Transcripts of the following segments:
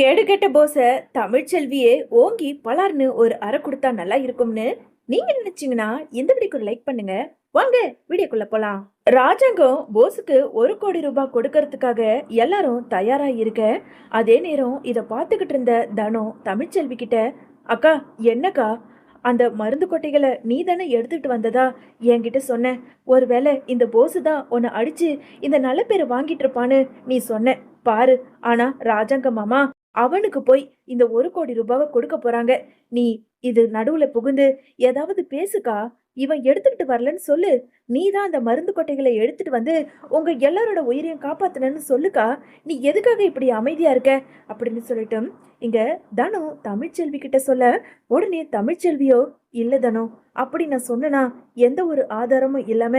கேடு கெட்ட போச தமிழ்ச்செல்வியே ஓங்கி பலார்னு ஒரு அறை கொடுத்தா நல்லா இருக்கும்னு நீங்க நினைச்சீங்கன்னா இந்த வீடியோக்கு லைக் பண்ணுங்க. வாங்க வீடியோக்குள்ள போலாம். ராஜாங்கம் போஸுக்கு ஒரு கோடி ரூபாய் கொடுக்கறதுக்காக எல்லாரும் தயாரா இருக்க அதே நேரம் இதை பார்த்துக்கிட்டு இருந்த தனோ தமிழ்ச்செல்வி கிட்ட அக்கா என்னக்கா? அந்த மருந்து கொட்டைகளை நீ தானே எடுத்துட்டு வந்ததா? என்கிட்ட சொன்ன. ஒருவேளை இந்த போஸு தான் உன்னை அடிச்சு இந்த நல்ல பேரை வாங்கிட்டு இருப்பான்னு நீ சொன்ன. பாரு ஆனா ராஜாங்க மாமா அவனுக்கு போய் இந்த ஒரு கோடி ரூபாவை கொடுக்க போறாங்க. நீ இது நடுவுல புகுந்து ஏதாவது பேசுக்கா. இவன் எடுத்துக்கிட்டு வரலன்னு சொல்லு. நீ தான் அந்த மருந்து கொட்டைகளை எடுத்துட்டு வந்து உங்க எல்லாரோட உயிரையும் காப்பாத்தினன்னு சொல்லுக்கா? நீ எதுக்காக இப்படி அமைதியா இருக்க? அப்படின்னு சொல்லிட்டு இங்க தனு தமிழ்ச்செல்வி கிட்ட சொல்ல உடனே தமிழ்ச்செல்வியோ இல்லை தனு அப்படி நான் சொன்னனா எந்த ஒரு ஆதாரமும் இல்லாம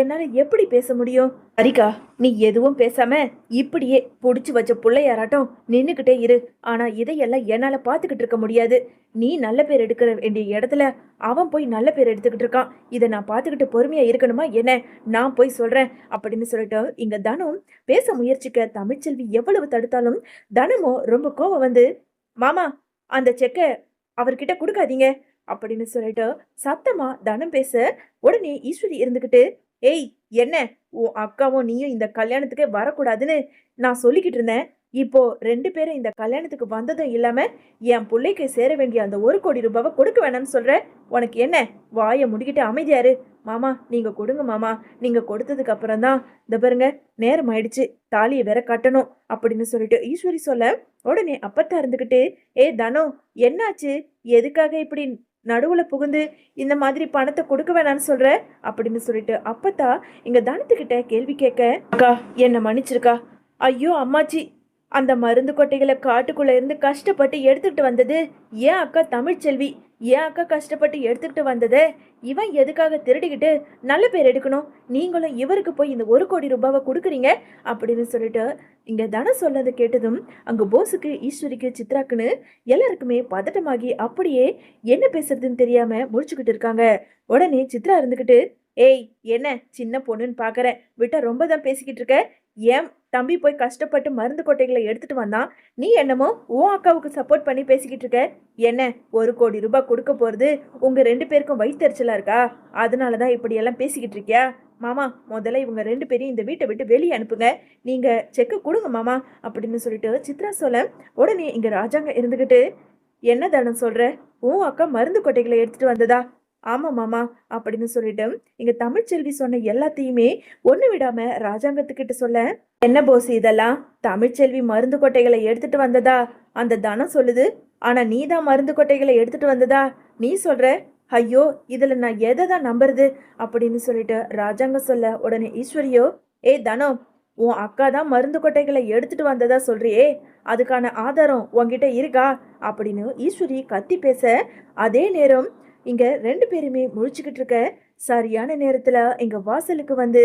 என்னால எப்படி பேச முடியும்? அரிக்கா நீ எதுவும் பேசாம இப்படியே புடிச்சு வச்ச பிள்ளையாராட்டம் நின்னுக்கிட்டே இரு. ஆனா இதையெல்லாம் என்னால பாத்துக்கிட்டு இருக்க முடியாது. நீ நல்ல பேர் எடுக்கிற வேண்டிய இடத்துல அவன் போய் நல்ல பேர் எடுத்துக்கிட்டு இருக்கான். இதை நான் பார்த்துக்கிட்டு பொறுமையா இருக்கணும். என்ன? நான் போய் சொல்றேன் அப்படின்னு சொல்லிட்டு இங்க தனம் பேச முயற்சிக்க தமிழ்ச்செல்வி எவ்வளவு தடுத்தாலும் தனமோ ரொம்ப கோவம் வந்து மாமா அந்த செக்கை அவர்கிட்ட கொடுக்காதீங்க அப்படின்னு சொல்லிட்டு சத்தமா தனம் பேச உடனே ஈஸ்வரி இருந்துகிட்டு ஏய் என்ன? உன் அக்காவும் நீயும் இந்த கல்யாணத்துக்கே வரக்கூடாதுன்னு நான் சொல்லிக்கிட்டு இருந்தேன். இப்போ ரெண்டு பேரும் இந்த கல்யாணத்துக்கு வந்ததும் இல்லாம என் பிள்ளைக்கு சேர வேண்டிய அந்த ஒரு கோடி ரூபாவை கொடுக்க வேணாம்னு சொல்ற. உனக்கு என்ன? வாயை முடிக்கிட்டு அமைதியாரு மாமா நீங்க கொடுங்க மாமா. நீங்க கொடுத்ததுக்கு அப்புறம் தான் இந்த பாருங்க நேரம் ஆயிடுச்சு. தாலியை வேற கட்டணும் அப்படின்னு சொல்லிட்டு ஈஸ்வரி சொல்ல உடனே அப்பத்தா இருந்துகிட்டு ஏ தனோ என்னாச்சு? எதுக்காக இப்படி நடுவுல புகுந்து இந்த மாதிரி பணத்தை கொடுக்க வேணாம்னு சொல்ற? அப்படின்னு சொல்லிட்டு அப்பத்தா இங்க தனத்துக்கிட்ட கேள்வி கேட்க அக்கா என்ன மன்னிச்சிருக்கா? ஐயோ அம்மாச்சி அந்த மருந்து கொட்டைகளை காட்டுக்குள்ளே இருந்து கஷ்டப்பட்டு எடுத்துக்கிட்டு வந்தது ஏன் அக்கா தமிழ்ச்செல்வி? ஏன் அக்கா கஷ்டப்பட்டு எடுத்துக்கிட்டு வந்தது? இவன் எதுக்காக திருடிக்கிட்டு நல்ல பேர் எடுக்கணும்? நீங்களும் இவருக்கு போய் இந்த ஒரு கோடி ரூபாவை கொடுக்குறீங்க அப்படின்னு சொல்லிட்டு இங்கே தனம் சொல்லதை கேட்டதும் அங்கே போஸுக்கு ஈஸ்வரிக்கு சித்ராக்குன்னு எல்லாருக்குமே பதட்டமாகி அப்படியே என்ன பேசுறதுன்னு தெரியாமல் முடிச்சுக்கிட்டு இருக்காங்க. உடனே சித்ரா இருந்துக்கிட்டு ஏய் என்ன சின்ன பொண்ணுன்னு பார்க்குறேன் விட்டா ரொம்ப தான் பேசிக்கிட்டு இருக்க? ஏன் தம்பி போய் கஷ்டப்பட்டு மருந்து கொட்டைகளை எடுத்துட்டு வந்தான் நீ என்னமோ உன் அக்காவுக்கு சப்போர்ட் பண்ணி பேசிக்கிட்டு இருக்க? என்ன ஒரு கோடி ரூபாய் கொடுக்க போறது உங்க ரெண்டு பேருக்கும் வயிற்றுச்சலா இருக்கா? அதனால தான் இப்படி எல்லாம் பேசிக்கிட்டு இருக்கியா? மாமா முதல்ல இவங்க ரெண்டு பேரையும் இந்த வீட்டை விட்டு வெளியே அனுப்புங்க. நீங்க செக்கு கொடுங்க மாமா அப்படின்னு சொல்லிட்டு சித்ரா சொல்ல உடனே இங்க ராஜாங்க இருந்துகிட்டு என்ன தானம் சொல்ற? உன் அக்கா மருந்து கொட்டைகளை எடுத்துட்டு வந்ததா? ஆமாம் மாமா அப்படின்னு சொல்லிட்டு இங்கே தமிழ்ச்செல்வி சொன்ன எல்லாத்தையுமே ஒன்று விடாமல் ராஜாங்கத்துக்கிட்ட சொல்ல என்ன போஸ் இதெல்லாம்? தமிழ்ச்செல்வி மருந்து கொட்டைகளை எடுத்துட்டு வந்ததா? அந்த தனம் சொல்லுது. ஆனால் நீ தான் மருந்து கொட்டைகளை எடுத்துட்டு வந்ததா? நீ சொல்கிற ஐயோ இதில் நான் எதை தான் நம்புறது? அப்படின்னு சொல்லிட்டு ராஜாங்க சொல்ல உடனே ஈஸ்வரியோ ஏ தனம் உன் அக்கா தான் மருந்து கொட்டைகளை எடுத்துட்டு வந்ததா சொல்றியே? அதுக்கான ஆதாரம் உன்கிட்ட இருக்கா? அப்படின்னு ஈஸ்வரி கத்தி பேச அதே நேரம் இங்கே ரெண்டு பேருமே முழிச்சுக்கிட்டு இருக்க சரியான நேரத்தில் எங்கள் வாசலுக்கு வந்து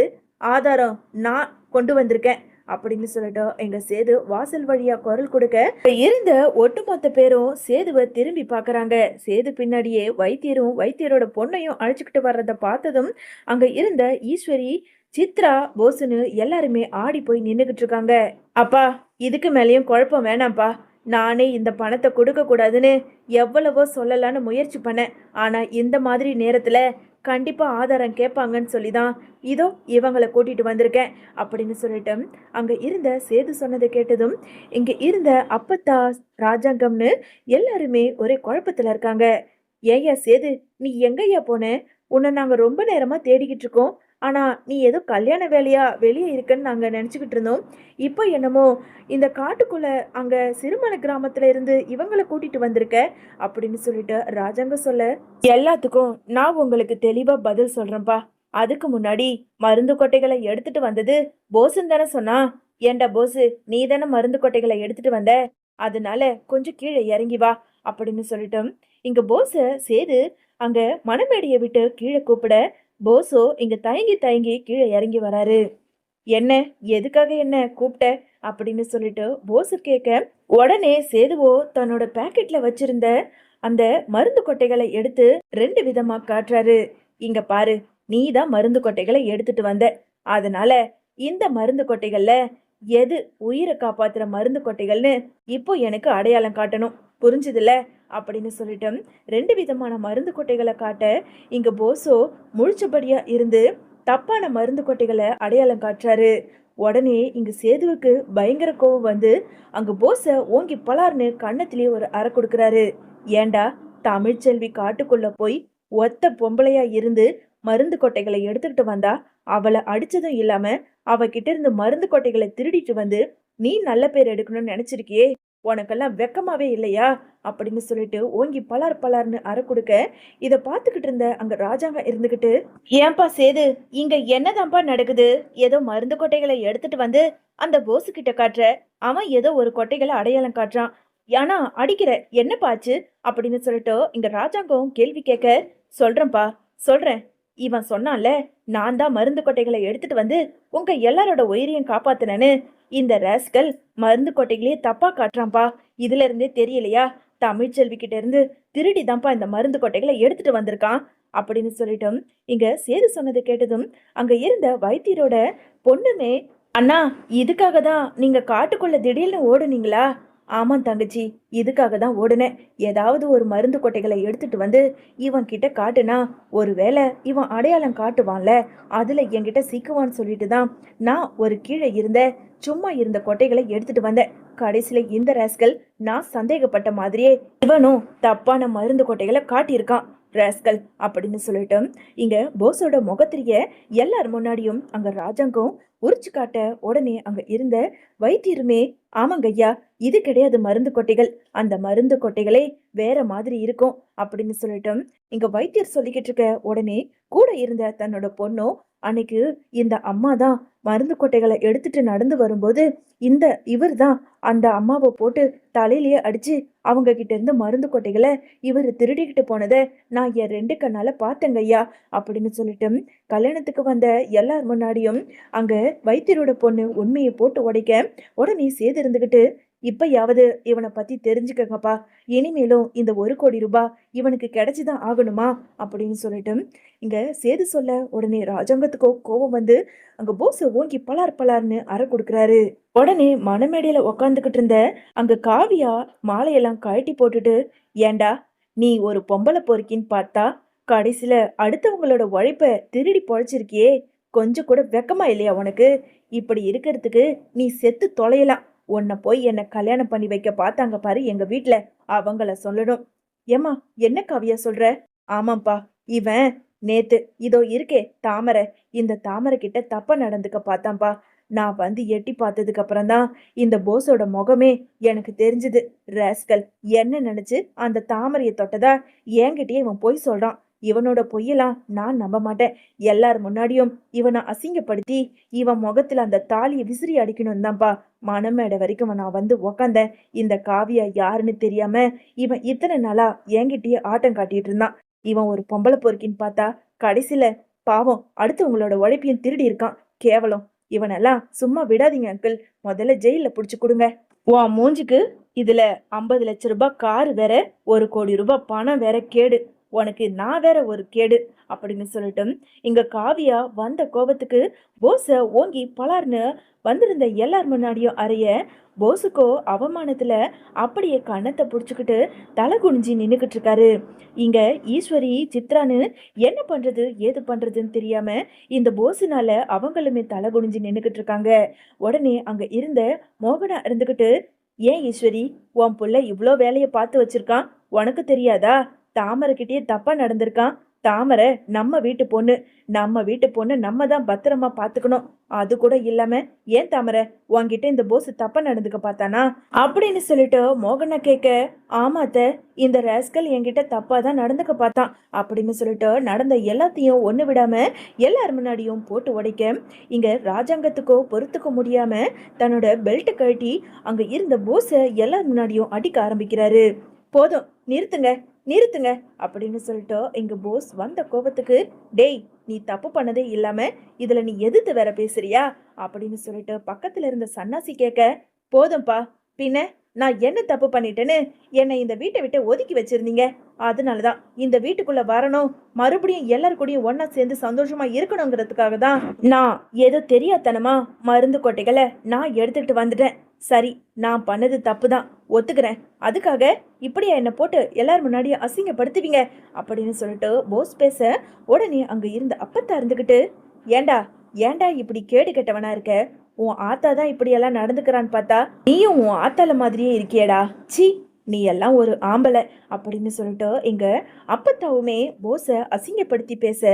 ஆதாரம் நான் கொண்டு வந்திருக்கேன் அப்படின்னு சொல்லிட்டு எங்க சேது வாசல் வழியா குரல் கொடுக்க இருந்த ஒட்டுமொத்த பேரும் சேதுவை திரும்பி பார்க்குறாங்க சேது பின்னாடியே வைத்தியரும் வைத்தியரோட பொண்ணையும் அழைச்சிக்கிட்டு வர்றத பார்த்ததும் அங்க இருந்த ஈஸ்வரி சித்ரா போசுன்னு எல்லாருமே ஆடி போய் நின்றுகிட்டு இருக்காங்க. அப்பா இதுக்கு மேலேயும் குழப்பம் வேணாம்ப்பா நானே இந்த பணத்தை கொடுக்கக்கூடாதுன்னு எவ்வளவோ சொல்லலான்னு முயற்சி பண்ணேன். ஆனால் இந்த மாதிரி நேரத்தில் கண்டிப்பாக ஆதாரம் கேட்பாங்கன்னு சொல்லி தான் இதோ இவங்களை கூட்டிகிட்டு வந்திருக்கேன் அப்படின்னு சொல்லிட்டு அங்கே இருந்த சேது சொன்னதை கேட்டதும் இங்கே இருந்த அப்பத்தா ராஜாங்கம்னு எல்லாருமே ஒரே குழப்பத்தில் இருக்காங்க. ஏய்யா சேது நீ எங்கய்யா போன? உன்னை நாங்கள் ரொம்ப நேரமாக தேடிக்கிட்டு இருக்கோம். ஆனால் நீ ஏதோ கல்யாண வேலையாக வெளியே இருக்குன்னு நாங்கள் நினச்சிக்கிட்டு இருந்தோம். இப்போ என்னமோ இந்த காட்டுக்குள்ளே அங்கே சிறுமலை கிராமத்தில் இருந்து இவங்களை கூட்டிகிட்டு வந்திருக்க அப்படின்னு சொல்லிட்டு ராஜாங்க சொல்ல எல்லாத்துக்கும் நான் உங்களுக்கு தெளிவாக பதில் சொல்கிறேன்ப்பா அதுக்கு முன்னாடி மருந்து கொட்டைகளை எடுத்துட்டு வந்தது போசுன்னு தானே சொன்னா? ஏண்டா போசு நீ தானே மருந்து கொட்டைகளை எடுத்துட்டு வந்த? அதனால கொஞ்சம் கீழே இறங்கி வா அப்படின்னு சொல்லிட்டு இங்க போஸ சேது அங்க மணமேடையை விட்டு கீழே கூப்பிட போஸோ இங்க தயங்கி தயங்கி கீழே இறங்கி வராரு. என்ன? எதுக்காக என்ன கூப்பிட்ட அப்படின்னு சொல்லிட்டு போஸ் கேட்க உடனே சேதுவோ தன்னோட பேக்கெட்ல வச்சிருந்த அந்த மருந்து கொட்டைகளை எடுத்து ரெண்டு விதமா காட்டுறாரு. இங்க பாரு நீ தான் மருந்து கொட்டைகளை எடுத்துட்டு வந்த. அதனால இந்த மருந்து கொட்டைகள்ல எது உயிரை காப்பாத்துற மருந்து கொட்டைகள்னு இப்போ எனக்கு அடையாளம் காட்டணும். புரிஞ்சுதுல அப்படின்னு சொல்லிட்டு ரெண்டு விதமான மருந்து கொட்டைகளை காட்ட இங்க போசோ முழிச்சபடியா இருந்து தப்பான மருந்து கொட்டைகளை அடையாளம் காட்டுறாரு. உடனே இங்க சேதுவுக்கு பயங்கர கோவம் வந்து அங்க போஸை ஓங்கி பலார்னு கண்ணத்திலேயே ஒரு அறை கொடுக்கறாரு. ஏண்டா தமிழ்ச்செல்வி காட்டுக்குள்ள போய் ஒத்த பொம்பளையா இருந்து மருந்து கொட்டைகளை எடுத்துக்கிட்டு வந்தா அவளை அடிச்சதும் இல்லாம அவகிட்ட இருந்து மருந்து கொட்டைகளை திருடிட்டு வந்து நீ நல்ல பேர் எடுக்கணும்னு நினைச்சிருக்கியே. உனக்கெல்லாம் வெக்கமாவே இல்லையா? அப்படின்னு சொல்லிட்டு ஓங்கி பலார் பலார்னு அற கொடுக்க இதை பார்த்துக்கிட்டு இருந்த அங்க ராஜாங்க இருந்துகிட்டு ஏன்பா சேது இங்க என்னதான்ப்பா நடக்குது? ஏதோ மருந்து கொட்டைகளை எடுத்துட்டு வந்து அந்த போசு கிட்ட காட்டுற. அவன் ஏதோ ஒரு கொட்டைகளை அடையாளம் காட்டுறான். ஆனா அடிக்கிற என்னப்பாச்சு அப்படின்னு சொல்லிட்டு இங்க ராஜாங்கம் கேள்வி கேட்க சொல்றேன்ப்பா சொல்றேன். இவன் சொன்னான்ல நான் தான் மருந்து கொட்டைகளை எடுத்துட்டு வந்து உங்க எல்லாரோட உயிரையும் காப்பாத்தினேன்னு. இந்த ரேஸ்கல் மருந்து கொட்டைகளையே தப்பா காட்டுறான்ப்பா இதுல இருந்தே தெரியலையா? தமிழ்ச்செல்வி கிட்ட இருந்து திருடி தான்ப்பா இந்த மருந்து கொட்டைகளை எடுத்துட்டு வந்திருக்கான். அப்படின்னு சொல்லிட்டும் இங்க சேது சொன்னது கேட்டதும் அங்க இருந்த வைத்தியரோட பொண்ணுமே அண்ணா இதுக்காக தான் நீங்க காட்டுக்குள்ள திடீர்னு ஓடுனீங்களா? ஆமாம் தங்கச்சி இதுக்காக தான் ஓடுனேன். ஏதாவது ஒரு மருந்து கொட்டைகளை எடுத்துட்டு வந்து இவன் கிட்ட காட்டுனா ஒருவேளை இவன் அடையாளம் காட்டுவான்ல அதுல என்கிட்ட சிக்குவான்னு சொல்லிட்டு தான் நான் ஒரு கீழே இருந்த சும்மா இருந்த கொட்டைகளை எடுத்துட்டு வந்தேன். கடைசியில இந்த ரேஸ்கல் நான் சந்தேகப்பட்ட மாதிரியே இவனும் தப்பான மருந்து கொட்டைகளை காட்டியிருக்கான். ரேஸ்கல் அப்படின்னு சொல்லிட்டு இங்க போஸோட முகத்திரிய எல்லார் முன்னாடியும் அங்க ராஜாங்கும் உரிச்சு காட்ட உடனே அங்க இருந்த வைத்தியருமே ஆமாங்கய்யா இது கிடையாது மருந்து கொட்டைகள். அந்த மருந்து கொட்டைகளே வேற மாதிரி இருக்கும் அப்படின்னு சொல்லிட்டோம் இங்க வைத்தியர் சொல்லிக்கிட்டு இருக்க உடனே கூட இருந்த தன்னோட பொண்ணும் அன்னைக்கு இந்த அம்மா தான் மருந்து கொட்டைகளை எடுத்துட்டு நடந்து வரும்போது இந்த இவர் தான் அந்த அம்மாவை போட்டு தலையிலேயே அடிச்சு அவங்க கிட்ட இருந்து மருந்து கொட்டைகளை இவர் திருடிக்கிட்டு போனதை நான் என் ரெண்டு கண்ணால பார்த்தேங்க ஐயா அப்படின்னு சொல்லிட்டு கல்யாணத்துக்கு வந்த எல்லார் முன்னாடியும் அங்க வைத்தியரோட பொண்ணு உண்மையை போட்டு உடைக்க உடனே சேது இருந்துகிட்டு இப்பயாவது இவனை பத்தி தெரிஞ்சுக்கங்கப்பா. இனிமேலும் இந்த ஒரு கோடி ரூபாய் இவனுக்கு கிடைச்சிதான் ஆகணுமா? அப்படின்னு சொல்லிட்டு இங்க சேது சொல்ல உடனே ராஜாங்கத்துக்கோ கோபம் வந்து அங்க போஸ ஓங்கி பலார் பலார்னு அறை கொடுக்குறாரு. உடனே மணமேடையில உக்காந்துக்கிட்டு இருந்த அங்க காவியா மாலையெல்லாம் கழட்டி போட்டுட்டு ஏண்டா நீ ஒரு பொம்பளை பொறுக்கின்னு பார்த்தா கடைசியில அடுத்தவங்களோட உழைப்ப திருடி பொழைச்சிருக்கியே. கொஞ்சம் கூட வெக்கமா இல்லையா உனக்கு? இப்படி இருக்கிறதுக்கு நீ செத்து தொலையலாம். உன்னை போய் என்னை கல்யாணம் பண்ணி வைக்க பார்த்தாங்க பாரு எங்க வீட்ல. அவங்கள சொல்லணும். ஏம்மா என்ன கவியா சொல்ற? ஆமாப்பா இவன் நேத்து இதோ இருக்கே தாமரை. இந்த தாமரை கிட்ட தப்ப நடந்துக்க பார்த்தான்ப்பா. நான் வந்து எட்டி பார்த்ததுக்கு அப்புறம் தான் இந்த போஸோட முகமே எனக்கு தெரிஞ்சது. ராஸ்கல் என்ன நினைச்சு அந்த தாமரையை தொட்டதா? என்கிட்டயே இவன் போய் சொல்றான். இவனோட பொய்யெல்லாம் நான் நம்ப மாட்டேன். எல்லார் முன்னாடியும் இவனை அசிங்கப்படுத்தி இவன் முகத்துல அந்த தாலியை விசிறி அடிக்கணும் தான்ப்பா மனமேடை வரைக்கும் நான் வந்து உக்காந்தேன். இந்த காவியா யாருன்னு தெரியாம இவன் இத்தனை நாளா என்கிட்டயே ஆட்டம் காட்டிட்டு இருந்தான். இவன் ஒரு பொம்பளை பொறுக்கின்னு பார்த்தா கடைசியில பாவம் அடுத்தவங்களோட உழைப்பையும் திருடி இருக்கான். கேவலம். இவனெல்லாம் சும்மா விடாதீங்க அங்கிள் முதல்ல ஜெயில புடிச்சு கொடுங்க. உன் மூஞ்சுக்கு இதுல ஐம்பது லட்ச ரூபாய் காரு வேற ஒரு கோடி ரூபாய் பணம் வேற கேடு. உனக்கு நான் வேற ஒரு கேடு அப்படின்னு சொல்லிட்டு இங்க காவியா வந்த கோபத்துக்கு போஸ ஓங்கி பலார்னு வந்திருந்த எல்லார் முன்னாடியும் அறைய போஸுக்கோ அவமானத்துல அப்படியே கன்னத்தை புடிச்சுக்கிட்டு தலை குனிஞ்சு நின்னுக்கிட்டு இருக்காரு. இங்க ஈஸ்வரி சித்ரான்னு என்ன பண்றது ஏது பண்றதுன்னு தெரியாம இந்த போஸுனால அவங்களுமே தலை குனிஞ்சு நின்னுக்கிட்டு இருக்காங்க. உடனே அங்க இருந்த மோகனா இருந்துகிட்டு ஏன் ஈஸ்வரி உன் புள்ள இவ்வளோ வேலையை பார்த்து வச்சிருக்கான்? உனக்கு தெரியாதா? தாமரைக்கிட்டே தப்பா நடந்திருக்கான். தாமரை நம்ம வீட்டு பொண்ணு. நம்ம வீட்டு பொண்ணு நம்ம தான் பத்திரமா பாத்துக்கணும். அது கூட இல்லாம ஏன் தாமரை உன்கிட்ட இந்த போஸ் தப்பா நடந்துக்க பார்த்தானா? அப்படின்னு சொல்லிட்டு மோகனை கேட்க ஆமாத்த இந்த ரேஸ்கல் என்கிட்ட தப்பா தான் நடந்துக்க பார்த்தான். அப்படின்னு சொல்லிட்டு நடந்த எல்லாத்தையும் ஒண்ணு விடாம எல்லார் முன்னாடியும் போட்டு உடைக்க இங்க ராஜாங்கத்துக்கோ பொறுத்துக்க முடியாம தன்னோட பெல்ட் கழட்டி அங்க இருந்த போஸை எல்லார் முன்னாடியும் அடிக்க ஆரம்பிக்கிறாரு. போதும் நிறுத்துங்க. நிறுத்துங்க அப்படின்னு சொல்லிட்டு எங்க போஸ் வந்த கோபத்துக்கு டேய் நீ தப்பு பண்ணதே இல்லாம இதுல நீ எதிர்த்து வேற பேசுறியா? அப்படின்னு சொல்லிட்டு பக்கத்துல இருந்த சன்னாசி கேட்க போதும்பா பின்ன நான் என்ன தப்பு பண்ணிட்டேன்னு? என்னை இந்த வீட்டை விட்டு ஒதுக்கி வச்சிருந்தீங்க. அதனால தான் இந்த வீட்டுக்குள்ள வரணும். மறுபடியும் எல்லாரும் கூடயும் ஒன்றா சேர்ந்து சந்தோஷமா இருக்கணுங்கிறதுக்காக தான் நான் ஏதோ தெரியாதனமா மருந்து கொட்டைகளை நான் எடுத்துக்கிட்டு வந்துட்டேன். சரி நான் பண்ணது தப்பு தான் ஒத்துக்கிறேன். அதுக்காக இப்படியா என்னை போட்டு எல்லார் முன்னாடியும் அசிங்கப்படுத்துவீங்க? அப்படின்னு சொல்லிட்டு போஸ் பேச உடனே அங்கே இருந்த அப்பத்தா இருந்துக்கிட்டு ஏண்டா ஏண்டா இப்படி கேடு கெட்டவனா இருக்க? உன் ஆத்தா தான் இப்படியெல்லாம் நடந்துக்கிறான்னு பார்த்தா நீயும் உன் ஆத்தால மாதிரியே இருக்கியேடா. சி நீ எல்லாம் ஒரு ஆம்பளை. அப்படின்னு சொல்லிட்டு எங்க அப்பத்தாவுமே போஸை அசிங்கப்படுத்தி பேச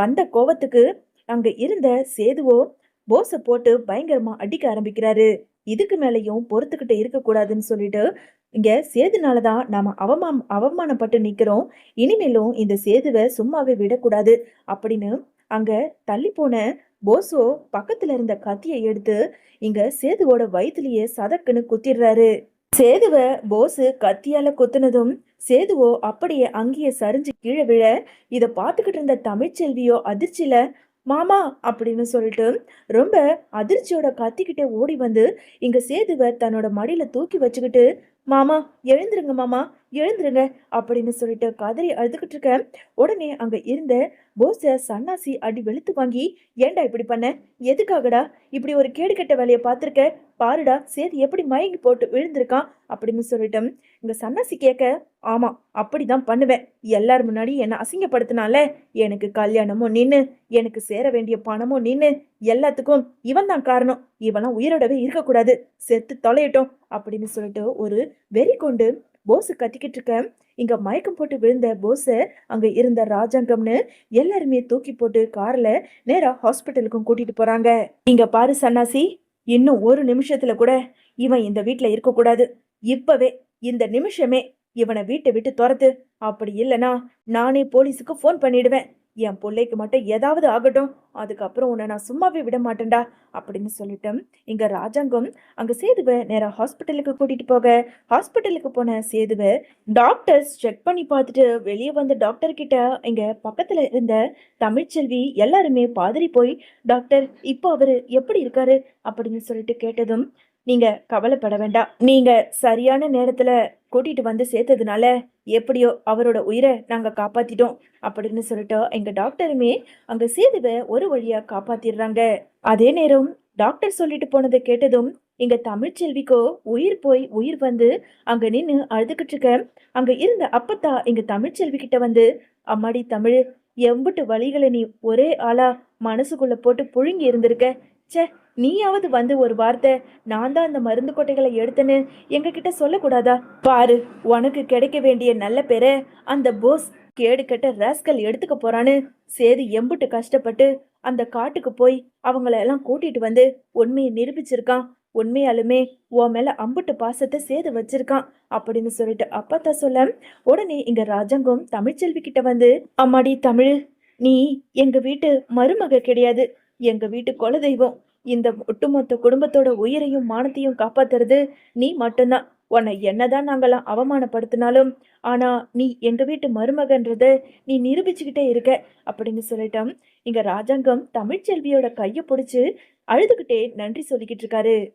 வந்த கோவத்துக்கு அங்க இருந்த சேதுவோ போஸை போட்டு பயங்கரமா அடிக்க ஆரம்பிக்கிறாரு. இதுக்கு மேலேயும் பொறுத்துக்கிட்டு இருக்கக்கூடாதுன்னு சொல்லிட்டு இங்க சேதுனால தான் நாம அவமா அவமானப்பட்டு நிற்கிறோம் இனிமேலும் இந்த சேதுவை சும்மாவே விடக்கூடாது. அப்படின்னு அங்க தள்ளி போன போசோ பக்கத்துல இருந்த கத்தியை எடுத்து இங்க சேதுவோட வயித்துலயே சதக்குன்னு குத்திடுறாரு. சேதுவை போசு கத்தியால குத்துனதும் சேதுவோ அப்படியே அங்கேயே சரிஞ்சு கீழே விழ இதை பார்த்துக்கிட்டு இருந்த தமிழ்ச்செல்வியோ அதிர்ச்சியில மாமா அப்படின்னு சொல்லிட்டு ரொம்ப அதிர்ச்சியோட கத்திக்கிட்டே ஓடி வந்து இங்க சேதுவை தன்னோட மடியில தூக்கி வச்சுக்கிட்டு மாமா எழுந்துருங்க மாமா எழுந்துருங்க அப்படின்னு சொல்லிட்டு கதறி அழுதுகிட்டு இருக்க உடனே அங்க இருந்த போஸ சன்னாசி அடி வெளுத்து வாங்கி ஏன்டா இப்படி பண்ண? எதுக்காகடா? இப்படி ஒரு கேடு கெட்ட வேலையை பார்த்துருக்க? பாருடா சேது எப்படி மயங்கி போட்டு விழுந்திருக்கான்? அப்படின்னு சொல்லிட்டு இந்த சன்னாசி கேட்க ஆமா அப்படிதான் பண்ணுவேன். எல்லார் முன்னாடி என்னை அசிங்கப்படுத்தினால எனக்கு கல்யாணமும் நின்னு எனக்கு சேர வேண்டிய பணமும் நின்னு எல்லாத்துக்கும் இவன் தான் காரணம். இவெல்லாம் உயிரோடவே இருக்கக்கூடாது. செத்து தொலையட்டும் அப்படின்னு சொல்லிட்டு ஒரு வெறி கொண்டு போஸு கத்திக்கிட்டு இருக்க இங்க மயக்கம் போட்டு விழுந்த போஸை அங்க இருந்த ராஜாங்கம்னு எல்லாருமே தூக்கி போட்டு கார்ல நேரா ஹாஸ்பிட்டலுக்கும் கூட்டிட்டு போறாங்க. இங்க பாரு சன்னாசி இன்னும் ஒரு நிமிஷத்துல கூட இவன் இந்த வீட்டுல இருக்க கூடாது இப்பவே இந்த நிமிஷமே இவனை வீட்டை விட்டு துரத்து. அப்படி இல்லனா நானே போலீஸுக்கு ஃபோன் பண்ணிடுவேன். என் பிள்ளைக்கு மட்டும் ஏதாவது ஆகட்டும். அதுக்கப்புறம் உன்னை நான் சும்மாவே விட மாட்டேன்டா அப்படின்னு சொல்லிட்டோம் இங்க ராஜாங்கம் அங்க சேதுவை நேராக ஹாஸ்பிட்டலுக்கு கூட்டிட்டு போக. ஹாஸ்பிட்டலுக்கு போன சேதுவை டாக்டர்ஸ் செக் பண்ணி பார்த்துட்டு வெளியே வந்த டாக்டர் கிட்ட இங்க பக்கத்துல இருந்த தமிழ்ச்செல்வி எல்லாருமே பாதிரி போய் டாக்டர் இப்போ அவரு எப்படி இருக்காரு? அப்படின்னு சொல்லிட்டு கேட்டதும் நீங்க கவலைப்பட வேண்டாம். நீங்க சரியான நேரத்துல கூட்டிட்டு வந்து சேர்த்ததுனால எப்படியோ அவரோட உயிரை நாங்க காப்பாத்திட்டோம் அப்படின்னு சொல்லிட்டு எங்க டாக்டருமே அங்க சேதுவை ஒரு வழியா காப்பாத்திடுறாங்க. அதே நேரம் டாக்டர் சொல்லிட்டு போனதை கேட்டதும் இங்க தமிழ்ச்செல்விக்கோ உயிர் போய் உயிர் வந்து அங்க நின்று அழுதுகிட்டு இருக்க அங்க இருந்த அப்பத்தா இங்க தமிழ்ச்செல்வி கிட்ட வந்து அம்மாடி தமிழ் எம்புட்டு வழிகளை நீ ஒரே ஆளா மனசுக்குள்ள போட்டு புழுங்கி இருந்திருக்க. ச்சே நீயாவது வந்து ஒரு வார்த்தை நான் தான் அந்த மருந்து கொட்டைகளை எடுத்தேன்னு எங்ககிட்ட சொல்லக்கூடாதா? பாரு உனக்கு கிடைக்க வேண்டிய நல்ல பேரை அந்த போஸ் கேடு கெட்ட ராஸ்கல் எடுத்துக்க போறான்னு சேது எம்புட்டு கஷ்டப்பட்டு அந்த காட்டுக்கு போய் அவங்கள எல்லாம் கூட்டிட்டு வந்து உண்மையை நிரூபிச்சிருக்கான். உண்மையாலுமே உன் மேல அம்புட்டு பாசத்தை சேது வச்சிருக்கான் அப்படின்னு சொல்லிட்டு அப்பத்தா சொல்ல உடனே இங்க ராஜாங்கம் தமிழ்ச்செல்வி கிட்ட வந்து அம்மாடி தமிழ் நீ எங்க வீட்டு மருமக கிடையாது. எங்க வீட்டு குலதெய்வம். இந்த ஒட்டுமொத்த குடும்பத்தோட உயிரையும் மானத்தையும் காப்பாத்துறது நீ மட்டும்தான். உன்னை என்னதான் நாங்களாம் அவமானப்படுத்தினாலும் ஆனா நீ எங்க வீட்டு மருமகன்றத நீ நிரூபிச்சுக்கிட்டே இருக்க அப்படின்னு சொல்லிட்டோம். இங்க ராஜாங்கம் தமிழ்ச்செல்வியோட கையை பிடிச்சு அழுதுகிட்டே நன்றி சொல்லிக்கிட்டு இருக்காரு.